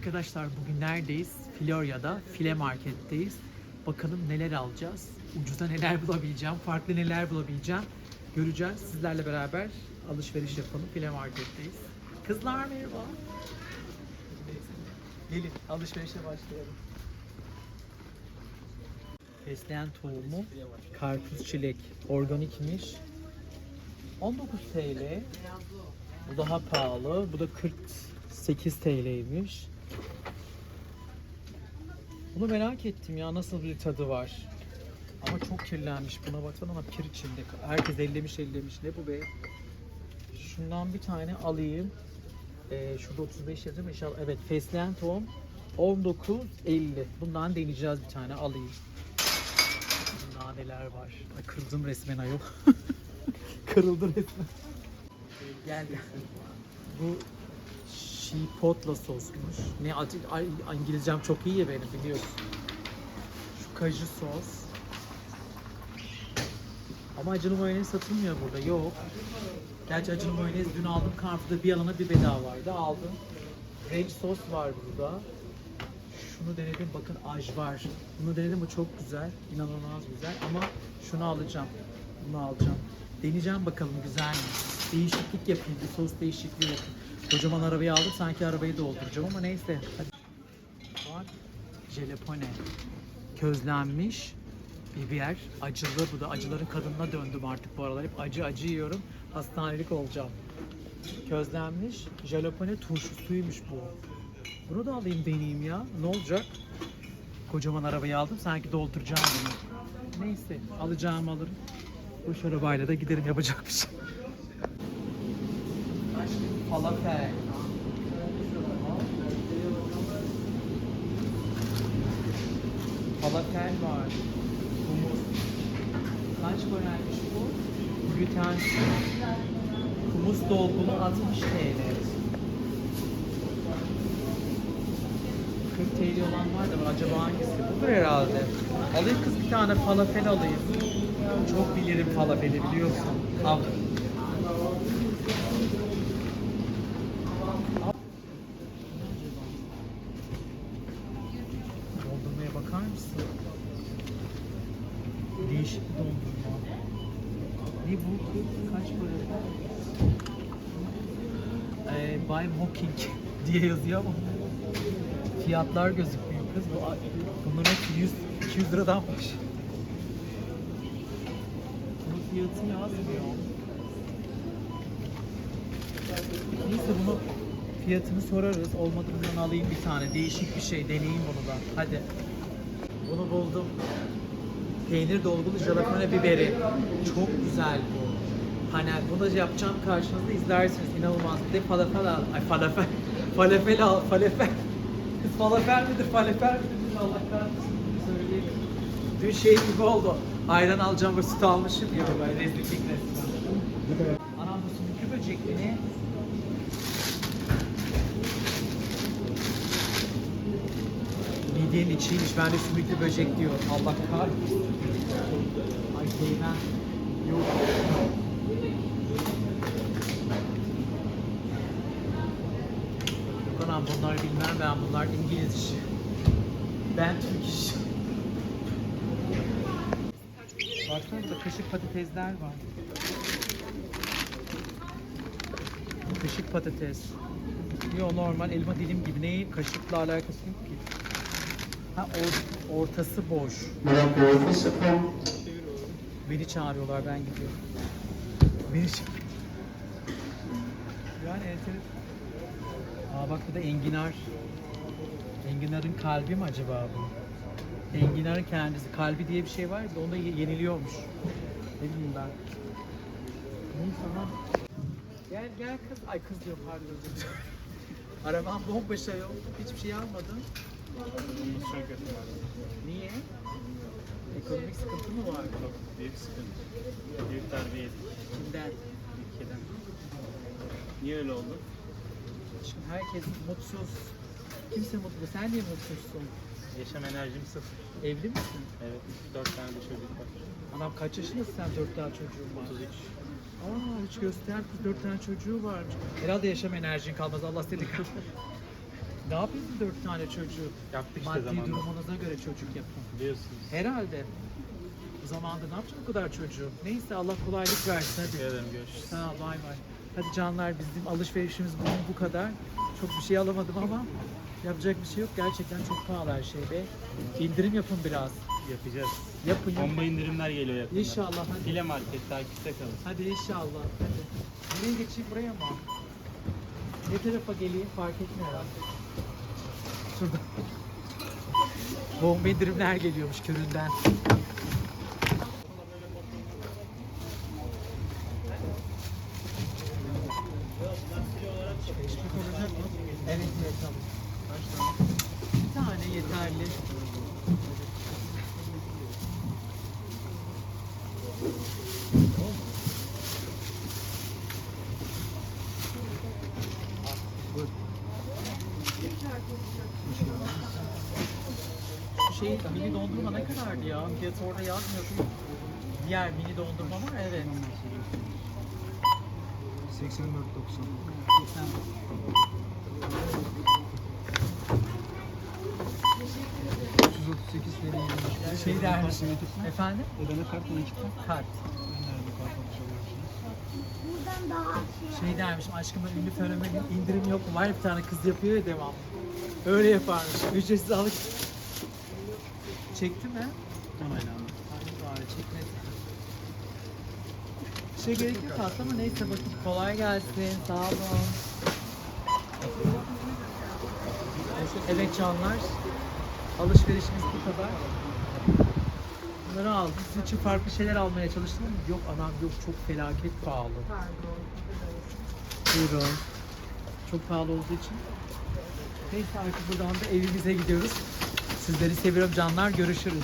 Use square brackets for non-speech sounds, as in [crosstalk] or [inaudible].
Arkadaşlar bugün neredeyiz? Florya'da File Market'teyiz. Bakalım neler alacağız. Ucuza neler [laughs] bulabileceğim, farklı neler bulabileceğim. Göreceğiz. Sizlerle beraber alışveriş yapalım. File Market'teyiz. Kızlar merhaba. Gelin alışverişe başlayalım. Fesleğen tohumu, karpuz çilek, organikmiş. 19 TL. Bu daha pahalı. Bu da 48 TL'ymiş. Bunu merak ettim ya nasıl bir tadı var. Ama çok kirlenmiş. Buna baksana ama kir içinde. Herkes ellemiş ellemiş. Ne bu be? Şundan bir tane alayım. Ee, şurada 35 yazıyor? İnşallah. Evet fesleğen tohum 19.50. Bundan deneyeceğiz bir tane alayım. Daha neler var. Ay, kırdım resmen ayol. [laughs] Kırıldı resmen. Gel gel. Bu Chipotle sosmuş. Ne acı, İngilizcem çok iyi ya benim biliyorsun. Şu kaju sos. Ama acılı mayonez satılmıyor burada. Yok. Gerçi acılı mayonez dün aldım. Carrefour'da bir alana bir bedavaydı. Aldım. Ranch sos var burada. Şunu denedim. Bakın aj var. Bunu denedim. Bu çok güzel. İnanılmaz güzel. Ama şunu alacağım. Bunu alacağım. Deneyeceğim bakalım güzel mi? Değişiklik yapayım. Bir sos değişikliği yapayım. Kocaman arabayı aldım. Sanki arabayı dolduracağım ama neyse. Hadi. Var. Jelepone. Közlenmiş biber. Acılı. Bu da acıların kadınına döndüm artık bu aralar. Hep acı acı yiyorum. Hastanelik olacağım. Közlenmiş jalapeno turşusuymuş bu. Bunu da alayım deneyeyim ya. Ne olacak? Kocaman arabayı aldım. Sanki dolduracağım bunu. Neyse alacağım alırım. Boş arabayla da giderim yapacak bir şey. Falafel. Falafel var. Humus. Kaç paraymış bu? Gluten. Humus dolgulu 60 TL. 40 TL olan var da acaba hangisi? Budur herhalde. Alayım kız bir tane falafel alayım. Çok bilirim falafeli biliyorsun. Al. Dondurmaya bakar mısın? Değişik bir dondurma. Ne bu? Kaç para? Buy Mocking [laughs] diye yazıyor ama fiyatlar gözükmüyor kız. Bu, bunların hepsi 100, 200 liradan baş. Bunun fiyatı yazmıyor. Neyse bunu fiyatını sorarız. Olmadı bundan alayım bir tane. Değişik bir şey. Deneyeyim bunu da. Hadi. Bunu buldum. Peynir dolgulu jalapeno biberi. Çok güzel bu. Hani bunu yapacağım karşınızda izlersiniz. İnanılmaz. Bir de falafel al. Ay falafel. [laughs] Falafel al. Falafel. Falafel midir? Falafel midir? Allah kahretsin. Dün şey gibi oldu. Ayran alacağım ve süt almışım ya. Böyle rezillik resmen. Anam bu sümüklü böcek mi ne? Midyenin içiymiş. Ben de sümüklü böcek diyorum. Allah kahretsin. Ay değmem. Yok. Yok anam bunlar bilmem ben bunlar İngiliz işi. Ben Türk işi. Baksana burada kaşık patatesler var. Kaşık patates. Yo normal elma dilim gibi. Neyi kaşıkla alakası yok ki. Ha or- ortası boş. Beni çağırıyorlar ben gidiyorum. Beni çağır- Yani enteresan. Aa bak bu da enginar. Enginarın kalbi mi acaba bu? Enginarın kendisi. Kalbi diye bir şey var ya onda ye- yeniliyormuş. Ne bileyim ben. Neyse ama. Gel gel kız. Ay kız diyor pardon. [laughs] Arabam bomboş ayol. Hiçbir şey almadın. Niye? Ekonomik sıkıntı mı var? Çok büyük sıkıntı. Büyük darbe yedik Kimden? ülkeden. Niye öyle oldu? Şimdi herkes mutsuz. Kimse mutlu. Sen niye mutsuzsun? Yaşam enerjim sıfır. Evli misin? Evet, 4 tane de çocuk var. Anam kaç yaşındasın sen? Dört tane çocuğun var. 33. Aa hiç göster dört tane çocuğu varmış. Herhalde yaşam enerjin kalmaz Allah seni kahretsin. Ne yapıyorsun dört tane çocuğu? Yaptık işte Maddi zamanında. durumunuza göre çocuk yapın. Biliyorsunuz. Herhalde. Bu zamanda ne yapacaksın o kadar çocuğu? Neyse Allah kolaylık versin Teşekkür hadi. ederim. Görüşürüz. Sağ ol bay bay. Hadi canlar bizim alışverişimiz bugün bu kadar. Çok bir şey alamadım ama yapacak bir şey yok. Gerçekten çok pahalı her şey be. İndirim yapın biraz. Yapacağız. Yapın yapın. Bomba indirimler geliyor yakında. İnşallah hadi. File market takipte kalın. Hadi inşallah. Hadi. Nereye geçeyim buraya mı? Ne tarafa geleyim fark etmiyor herhalde. Şurada. Bomba indirimler geliyormuş köründen. Teşvik olacak mı? Evet evet tamam. Kaç tane? Bir tane yeterli. Şey mini dondurma ne kadardı ya? Fiyatı orada yazmıyor. Diğer mini dondurma var evet. 84.90. 338 Dermiş. Efendim? Ödeme. Kart. Nerede kart almış oluyorsunuz? Buradan daha şey. Şey dermiş aşkıma ünlü fenomenin indirim yok mu? Var ya bir tane kız yapıyor ya devam. Öyle yaparmış. Ücretsiz alıp Çekti mi? Onaylandı. Ay bari çekmedi. Bir şey gerek yok aslında ama neyse bakın kolay gelsin. Sağ olun. Evet canlar. Alışverişimiz bu kadar. Bunları aldım. Sizin için farklı şeyler almaya çalıştım ama yok anam yok çok felaket pahalı. Buyurun. Çok pahalı olduğu için. Neyse artık buradan da evimize gidiyoruz. Sizleri seviyorum canlar. Görüşürüz.